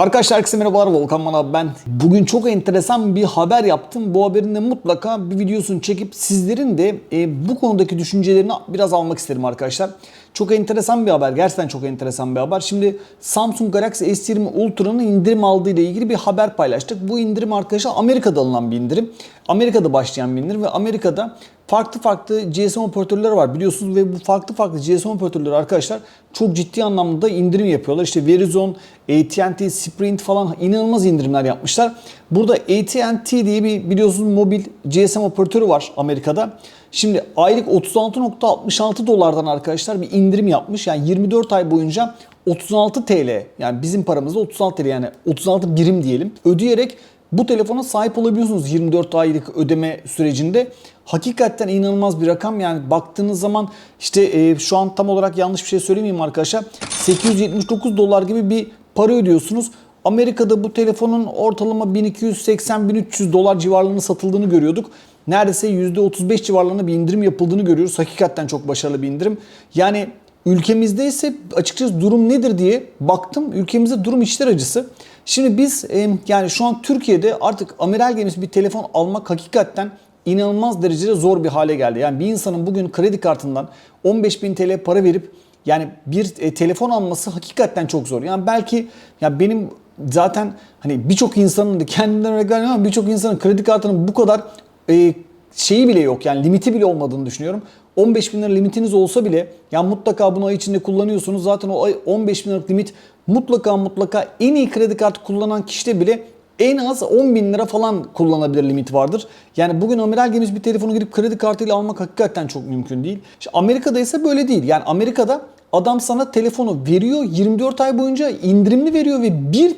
Arkadaşlar herkese merhabalar Volkan Manav ben. Bugün çok enteresan bir haber yaptım. Bu haberin de mutlaka bir videosunu çekip sizlerin de e, bu konudaki düşüncelerini biraz almak isterim arkadaşlar. Çok enteresan bir haber. Gerçekten çok enteresan bir haber. Şimdi Samsung Galaxy S20 Ultra'nın indirim aldığı ile ilgili bir haber paylaştık. Bu indirim arkadaşlar Amerika'da alınan bir indirim. Amerika'da başlayan bir indirim ve Amerika'da farklı farklı GSM operatörleri var biliyorsunuz ve bu farklı farklı GSM operatörleri arkadaşlar çok ciddi anlamda indirim yapıyorlar. İşte Verizon, AT&T, Sprint falan inanılmaz indirimler yapmışlar. Burada AT&T diye bir biliyorsunuz mobil GSM operatörü var Amerika'da. Şimdi aylık 36.66 dolardan arkadaşlar bir indirim yapmış. Yani 24 ay boyunca 36 TL yani bizim paramızda 36 TL yani 36 birim diyelim ödeyerek bu telefona sahip olabiliyorsunuz 24 aylık ödeme sürecinde. Hakikaten inanılmaz bir rakam yani baktığınız zaman işte e, şu an tam olarak yanlış bir şey söylemeyeyim arkadaşlar. 879 dolar gibi bir para ödüyorsunuz. Amerika'da bu telefonun ortalama 1280-1300 dolar civarlarında satıldığını görüyorduk. Neredeyse %35 civarlarında bir indirim yapıldığını görüyoruz. Hakikaten çok başarılı bir indirim. Yani ülkemizde ise açıkçası durum nedir diye baktım. Ülkemizde durum içler acısı. Şimdi biz e, yani şu an Türkiye'de artık amiral gemisi bir telefon almak hakikaten inanılmaz derecede zor bir hale geldi. Yani bir insanın bugün kredi kartından 15.000 TL para verip yani bir e, telefon alması hakikaten çok zor. Yani belki ya benim zaten hani birçok insanın da kendinden örnek vermiyorum ama birçok insanın kredi kartının bu kadar e, şeyi bile yok yani limiti bile olmadığını düşünüyorum. 15 bin lira limitiniz olsa bile ya mutlaka bunu ay içinde kullanıyorsunuz. Zaten o ay 15 bin liralık limit mutlaka mutlaka en iyi kredi kartı kullanan kişide bile en az 10 bin lira falan kullanabilir limit vardır. Yani bugün amiral gemisi bir telefonu girip kredi kartıyla almak hakikaten çok mümkün değil. İşte Amerika'da ise böyle değil. Yani Amerika'da adam sana telefonu veriyor 24 ay boyunca indirimli veriyor ve 1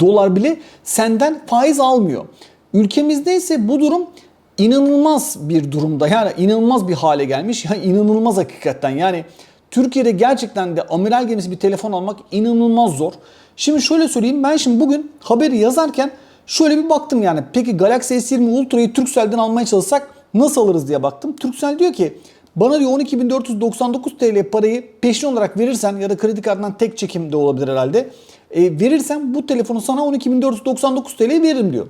dolar bile senden faiz almıyor. Ülkemizde ise bu durum inanılmaz bir durumda. Yani inanılmaz bir hale gelmiş. Yani inanılmaz hakikaten. Yani Türkiye'de gerçekten de amiral gemisi bir telefon almak inanılmaz zor. Şimdi şöyle söyleyeyim. Ben şimdi bugün haberi yazarken şöyle bir baktım yani. Peki Galaxy S20 Ultra'yı Turkcell'den almaya çalışsak nasıl alırız diye baktım. Turkcell diyor ki bana diyor 12.499 TL parayı peşin olarak verirsen ya da kredi kartından tek çekim de olabilir herhalde. E, verirsen bu telefonu sana 12.499 TL veririm diyor.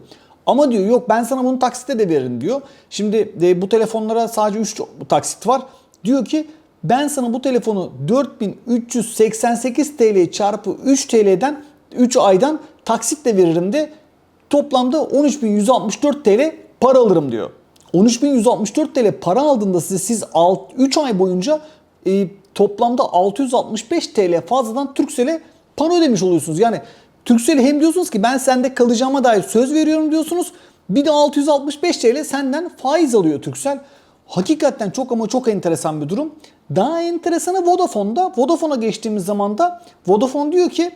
Ama diyor yok ben sana bunu taksitte de veririm diyor. Şimdi e, bu telefonlara sadece 3 taksit var. Diyor ki ben sana bu telefonu 4388 TL çarpı 3 TL'den 3 aydan taksitle veririm de toplamda 13164 TL para alırım diyor. 13164 TL para aldığında size siz 3 ay boyunca e, toplamda 665 TL fazladan Turkcell'e para ödemiş oluyorsunuz. Yani Turkcell'e hem diyorsunuz ki ben sende kalacağıma dair söz veriyorum diyorsunuz. Bir de 665 TL senden faiz alıyor Turkcell. Hakikaten çok ama çok enteresan bir durum. Daha enteresanı Vodafone'da. Vodafone'a geçtiğimiz zaman da Vodafone diyor ki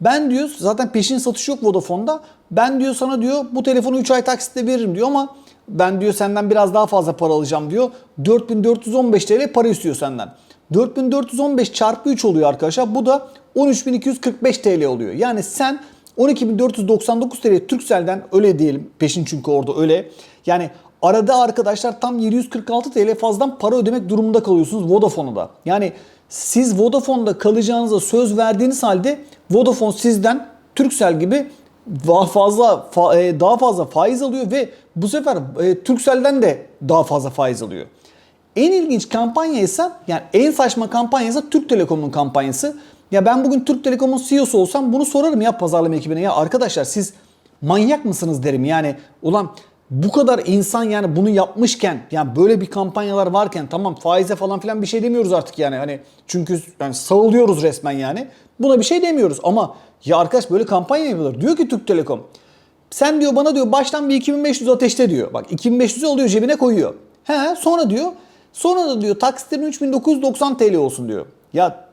ben diyor zaten peşin satış yok Vodafone'da. Ben diyor sana diyor bu telefonu 3 ay taksitle veririm diyor ama ben diyor senden biraz daha fazla para alacağım diyor. 4415 TL para istiyor senden. 4415 çarpı 3 oluyor arkadaşlar. Bu da 13245 TL oluyor. Yani sen 12499 TL Turkcell'den öyle diyelim. Peşin çünkü orada öyle. Yani arada arkadaşlar tam 746 TL fazladan para ödemek durumunda kalıyorsunuz Vodafone'da. Yani siz Vodafone'da kalacağınıza söz verdiğiniz halde Vodafone sizden Turkcell gibi daha fazla e, daha fazla faiz alıyor ve bu sefer e, Turkcell'den de daha fazla faiz alıyor. En ilginç kampanya ise yani en saçma kampanya ise Türk Telekom'un kampanyası. Ya ben bugün Türk Telekom'un CEO'su olsam bunu sorarım ya pazarlama ekibine. Ya arkadaşlar siz manyak mısınız derim. Yani ulan bu kadar insan yani bunu yapmışken yani böyle bir kampanyalar varken tamam faize falan filan bir şey demiyoruz artık yani hani çünkü yani sağılıyoruz resmen yani. Buna bir şey demiyoruz ama ya arkadaş böyle kampanya yapılır. Diyor ki Türk Telekom sen diyor bana diyor baştan bir 2500 ateşte diyor. Bak 2500 alıyor cebine koyuyor. He sonra diyor sonra da diyor taksitlerin 3990 TL olsun diyor. Ya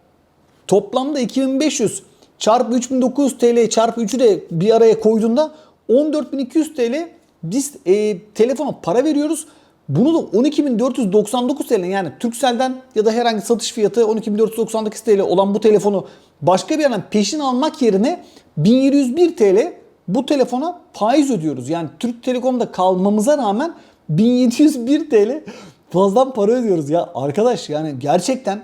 toplamda 2500 çarpı 3900 TL çarpı 3'ü de bir araya koyduğunda 14200 TL biz e, telefona para veriyoruz. Bunu da 12.499 TL yani Turkcell'den ya da herhangi satış fiyatı 12.499 TL olan bu telefonu başka bir yerden peşin almak yerine 1701 TL bu telefona faiz ödüyoruz. Yani Türk Telekom'da kalmamıza rağmen 1701 TL fazladan para ödüyoruz ya. Arkadaş yani gerçekten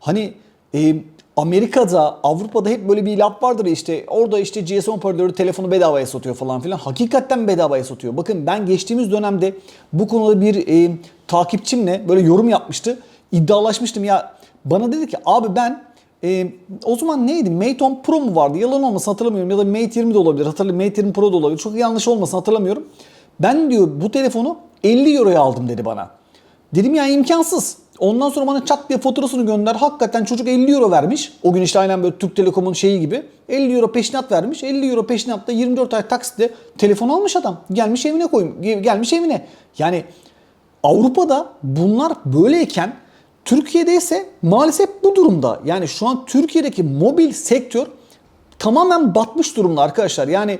hani e, Amerika'da, Avrupa'da hep böyle bir laf vardır ya işte orada işte GSM operatörü telefonu bedavaya satıyor falan filan. Hakikaten bedavaya satıyor. Bakın ben geçtiğimiz dönemde bu konuda bir e, takipçimle böyle yorum yapmıştı. İddialaşmıştım ya bana dedi ki abi ben e, o zaman neydi? Mate 10 Pro mu vardı? Yalan olmasın hatırlamıyorum. Ya da Mate 20 de olabilir. Hatırlamıyorum. Mate 20 Pro da olabilir. Çok yanlış olmasın hatırlamıyorum. Ben diyor bu telefonu 50 euroya aldım dedi bana. Dedim ya imkansız. Ondan sonra bana çat diye faturasını gönder. Hakikaten çocuk 50 euro vermiş. O gün işte aynen böyle Türk Telekom'un şeyi gibi. 50 euro peşinat vermiş. 50 euro peşinatta 24 ay taksitle telefon almış adam. Gelmiş evine koymuş. Gelmiş evine. Yani Avrupa'da bunlar böyleyken Türkiye'de ise maalesef bu durumda. Yani şu an Türkiye'deki mobil sektör tamamen batmış durumda arkadaşlar. Yani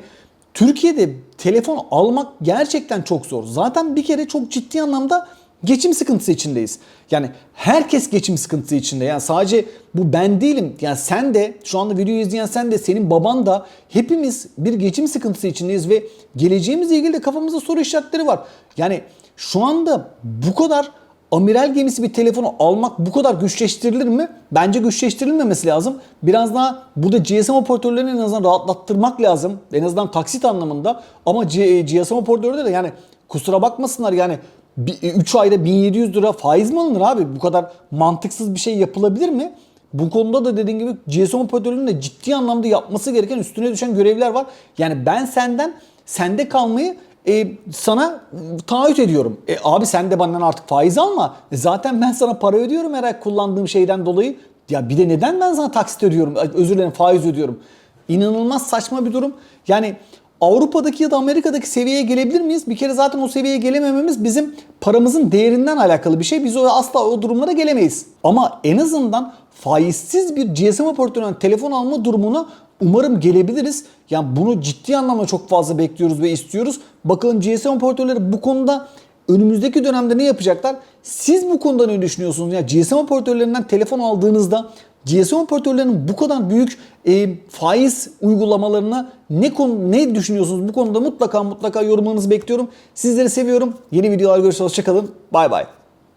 Türkiye'de telefon almak gerçekten çok zor. Zaten bir kere çok ciddi anlamda geçim sıkıntısı içindeyiz. Yani herkes geçim sıkıntısı içinde. Yani sadece bu ben değilim. Yani sen de şu anda videoyu izleyen sen de senin baban da hepimiz bir geçim sıkıntısı içindeyiz ve geleceğimizle ilgili de kafamızda soru işaretleri var. Yani şu anda bu kadar amiral gemisi bir telefonu almak bu kadar güçleştirilir mi? Bence güçleştirilmemesi lazım. Biraz daha burada GSM operatörlerini en azından rahatlattırmak lazım. En azından taksit anlamında. Ama G- GSM operatörleri de yani kusura bakmasınlar yani 3 ayda 1700 lira faiz mi alınır abi? Bu kadar mantıksız bir şey yapılabilir mi? Bu konuda da dediğim gibi GSM operatörünün de ciddi anlamda yapması gereken üstüne düşen görevler var. Yani ben senden sende kalmayı e, sana taahhüt ediyorum. E, abi sen de benden artık faiz alma. E, zaten ben sana para ödüyorum her kullandığım şeyden dolayı. Ya bir de neden ben sana taksit ödüyorum? Özür dilerim faiz ödüyorum. İnanılmaz saçma bir durum. Yani Avrupa'daki ya da Amerika'daki seviyeye gelebilir miyiz? Bir kere zaten o seviyeye gelemememiz bizim paramızın değerinden alakalı bir şey. Biz o asla o durumlara gelemeyiz. Ama en azından faizsiz bir GSM operatöründen telefon alma durumuna umarım gelebiliriz. Yani bunu ciddi anlamda çok fazla bekliyoruz ve istiyoruz. Bakalım GSM operatörleri bu konuda önümüzdeki dönemde ne yapacaklar? Siz bu konuda ne düşünüyorsunuz? Yani GSM operatörlerinden telefon aldığınızda GSM operatörlerinin bu kadar büyük e, faiz uygulamalarına ne konu ne düşünüyorsunuz? Bu konuda mutlaka mutlaka yorumlarınızı bekliyorum. Sizleri seviyorum. Yeni videolar görüşürüz. Hoşçakalın. Bay bay.